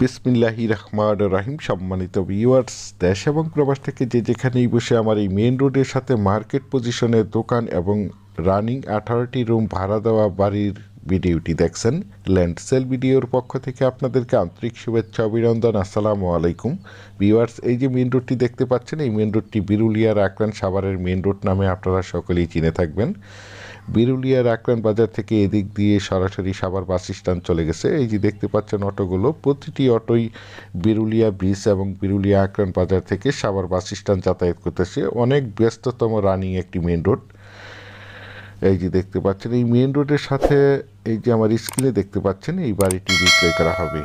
বিসমিল্লাহি রহমান রাহিম, সম্মানিত ভিউয়ার্স দেশ এবং প্রবাস থেকে যে যেখানেই বসে আমার এই মেন রোডের সাথে মার্কেট পজিশনে দোকান এবং রানিং আঠারোটি রুম ভাড়া দেওয়া বাড়ির ভিডিওটি দেখছেন ল্যান্ড সেল ভিডিওর পক্ষ থেকে আপনাদেরকে আন্তরিক শুভেচ্ছা, অভিনন্দন, আসসালামু আলাইকুম। ভিউয়ার্স এই যে মেন রোডটি দেখতে পাচ্ছেন, এই মেন রোডটি বিরুলিয়ার আকরান সাভারের মেন রোড নামে আপনারা সকলেই চিনে থাকবেন। বিরুলিয়ার আকরান বাজার থেকে এদিক দিয়ে সরাসরি সাভার বাস স্ট্যান্ড চলে গেছে। এই যে দেখতে পাচ্ছেন অটোগুলো, প্রতিটি অটোই বিরুলিয়া ব্রিজ এবং বিরুলিয়া আকরান বাজার থেকে সাভার বাস স্ট্যান্ড যাতায়াত করতেছে। অনেক ব্যস্ততম রানিং একটি মেন রোড। এই যে দেখতে পাচ্ছেন, এই মেন রোডের সাথে এই যে আমার স্ক্রিনে দেখতে পাচ্ছেন, এই বাড়িটি বিক্রয় করা হবে।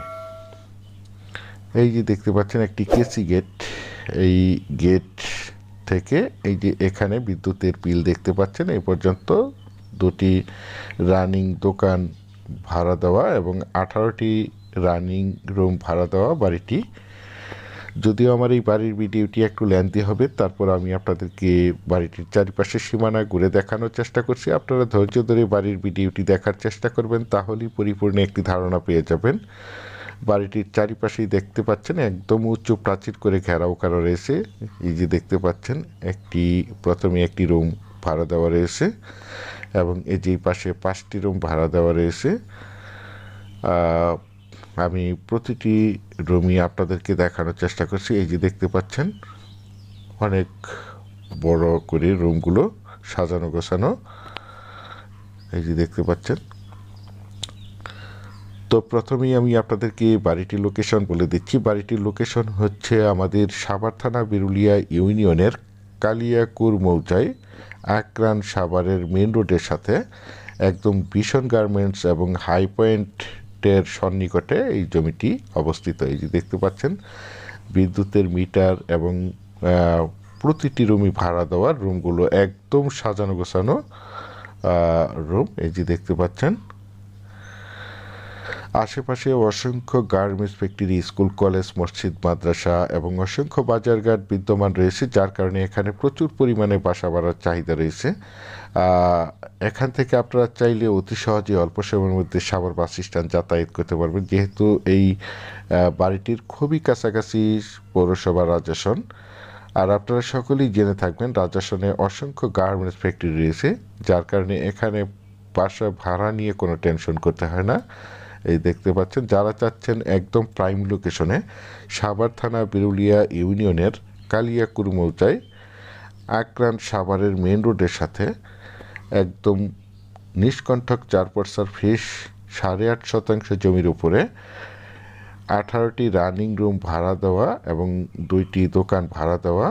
এই যে দেখতে পাচ্ছেন, একটি কেসি গেট। এই গেট থেকে এই যে এখানে বিদ্যুতের বিল দেখতে পাচ্ছেন এই পর্যন্ত দুটি রানিং দোকান ভাড়া দেওয়া এবং আঠারোটি রানিং রুম ভাড়া দেওয়া বাড়িটি। যদিও আমার এই বাড়ির ভিডিওটি একটু লেন্দি হবে, তারপর আমি আপনাদেরকে বাড়িটির চারিপাশের সীমানা ঘুরে দেখানোর চেষ্টা করছি। আপনারা ধৈর্য ধরে বাড়ির ভিডিওটি দেখার চেষ্টা করবেন, তাহলেই পরিপূর্ণ একটি ধারণা পেয়ে যাবেন। বাড়িটির চারিপাশেই দেখতে পাচ্ছেন একদম উঁচু প্রাচীর করে ঘেরাও করা রয়েছে। এই যে দেখতে পাচ্ছেন, একটি প্রথমে একটি রুম ভাড়া দেওয়া রয়েছে। এবং এই যে পাশে পাঁচটি রুম ভাড়া দেওয়া রয়েছে। আমি প্রতিটি রুমই আপনাদেরকে দেখানোর চেষ্টা করছি। এই যে দেখতে পাচ্ছেন, অনেক বড় করে রুমগুলো সাজানো গোছানো। এই যে দেখতে পাচ্ছেন। তো প্রথমেই আমি আপনাদেরকে বাড়িটির লোকেশন বলে দিচ্ছি। বাড়িটির লোকেশন হচ্ছে আমাদের সাভার থানা, বিরুলিয়া ইউনিয়নের কালিয়াকুর মৌজায় আকরান সাভারের মেন রোডের সাথে একদম ভীষণ গার্মেন্টস এবং হাই পয়েন্টের সন্নিকটে এই জমিটি অবস্থিত। এই যে দেখতে পাচ্ছেন, বিদ্যুতের মিটার এবং প্রতিটি রুমই ভাড়া দেওয়ার রুমগুলো একদম সাজানো গোছানো রুম এই যে দেখতে পাচ্ছেন আশেপাশে অসংখ্য গার্মেন্টস ফ্যাক্টরি স্কুল, কলেজ, মসজিদ, মাদ্রাসা এবং অসংখ্য বাজারঘাট বিদ্যমান রয়েছে, যার কারণে এখানে প্রচুর পরিমাণে বাসা বাড়ার চাহিদা রয়েছে। এখান থেকে আপনারা চাইলে অতি সহজে অল্প সময়ের মধ্যে সাভার বাস স্ট্যান্ড যাতায়াত করতে পারবেন, যেহেতু এই বাড়িটির খুবই কাছাকাছি পৌরসভা রাজাসন আর আপনারা সকলেই জেনে থাকবেন রাজাসনে অসংখ্য গার্মেন্টস ফ্যাক্টরি রয়েছে, যার কারণে এখানে বাসা ভাড়া নিয়ে কোনো টেনশন করতে হয় না। এই দেখতে পাচ্ছেন, যারা চাচ্ছেন একদম প্রাইম লোকেশনে সাভার থানা বিরুলিয়া ইউনিয়নের কালিয়াকুর মৌচায় আক্রান সাভারের মেন রোডের সাথে একদম নিষ্কণ্ঠক চার পর্সার ফিস সাড়ে আট শতাংশ জমির উপরে আঠারোটি রানিং রুম ভাড়া দেওয়া এবং দুইটি দোকান ভাড়া দেওয়া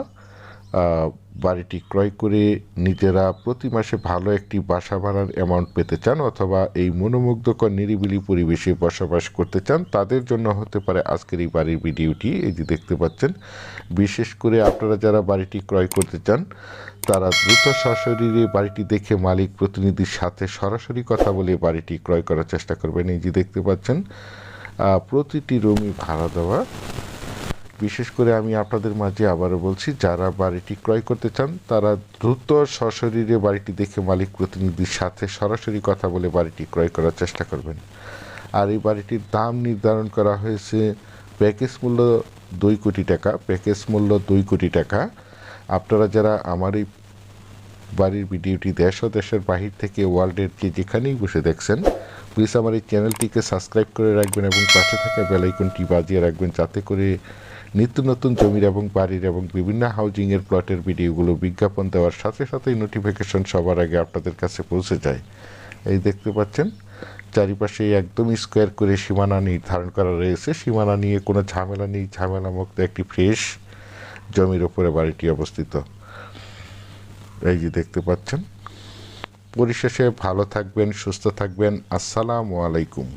বাড়িটি ক্রয় করে নিজেরা প্রতি মাসে ভালো একটি বাসা ভাড়ার অ্যামাউন্ট পেতে চান অথবা এই মনোমুগ্ধকর নিরিবিলি পরিবেশে বসবাস করতে চান, তাদের জন্য হতে পারে আজকের এই বাড়ির ভিডিওটি। এই যে দেখতে পাচ্ছেন, বিশেষ করে আপনারা যারা বাড়িটি ক্রয় করতে চান, তারা দ্রুত সশরীরে বাড়িটি দেখে মালিক প্রতিনিধির সাথে সরাসরি কথা বলে বাড়িটি ক্রয় করার চেষ্টা করবেন। এই যে দেখতে পাচ্ছেন প্রতিটি রুমই ভাড়া দেওয়া। বিশেষ করে আমি আপনাদের মাঝে আবারও বলছি, যারা বাড়িটি ক্রয় করতে চান, তারা দ্রুত সশরীরে বাড়িটি দেখে মালিক প্রতিনিধির সাথে সরাসরি কথা বলে বাড়িটি ক্রয় করার চেষ্টা করবেন। আর এই বাড়িটির দাম নির্ধারণ করা হয়েছে প্যাকেজ মূল্য দুই কোটি টাকা, প্যাকেজ মূল্য দুই কোটি টাকা। আপনারা যারা আমার এই বাড়ির ভিডিওটি দেশ ও দেশের বাহির থেকে ওয়ার্ল্ডের যে যেখানেই বসে দেখছেন প্লিজ আমার এই চ্যানেলটিকে সাবস্ক্রাইব করে রাখবেন এবং পাশে থাকা বেলাইকনটি বাজিয়ে রাখবেন, যাতে করে নিত্য নতুন জমির এবং বাড়ির এবং বিভিন্ন হাউজিংয়ের প্লটের ভিডিওগুলো বিজ্ঞাপন দেওয়ার সাথে সাথেই নোটিফিকেশন সবার আগে আপনাদের কাছে পৌঁছে যায়। এই দেখতে পাচ্ছেন চারিপাশে একদম স্কোয়ার করে সীমানা নির্ধারণ করা রয়েছে। সীমানা নিয়ে কোনো ঝামেলা নেই ঝামেলা মুক্ত একটি ফ্রেশ জমির ওপরে বাড়িটি অবস্থিত। এই যে দেখতে পাচ্ছেন, পরিশেষে ভালো থাকবেন, সুস্থ থাকবেন। আসসালামু আলাইকুম।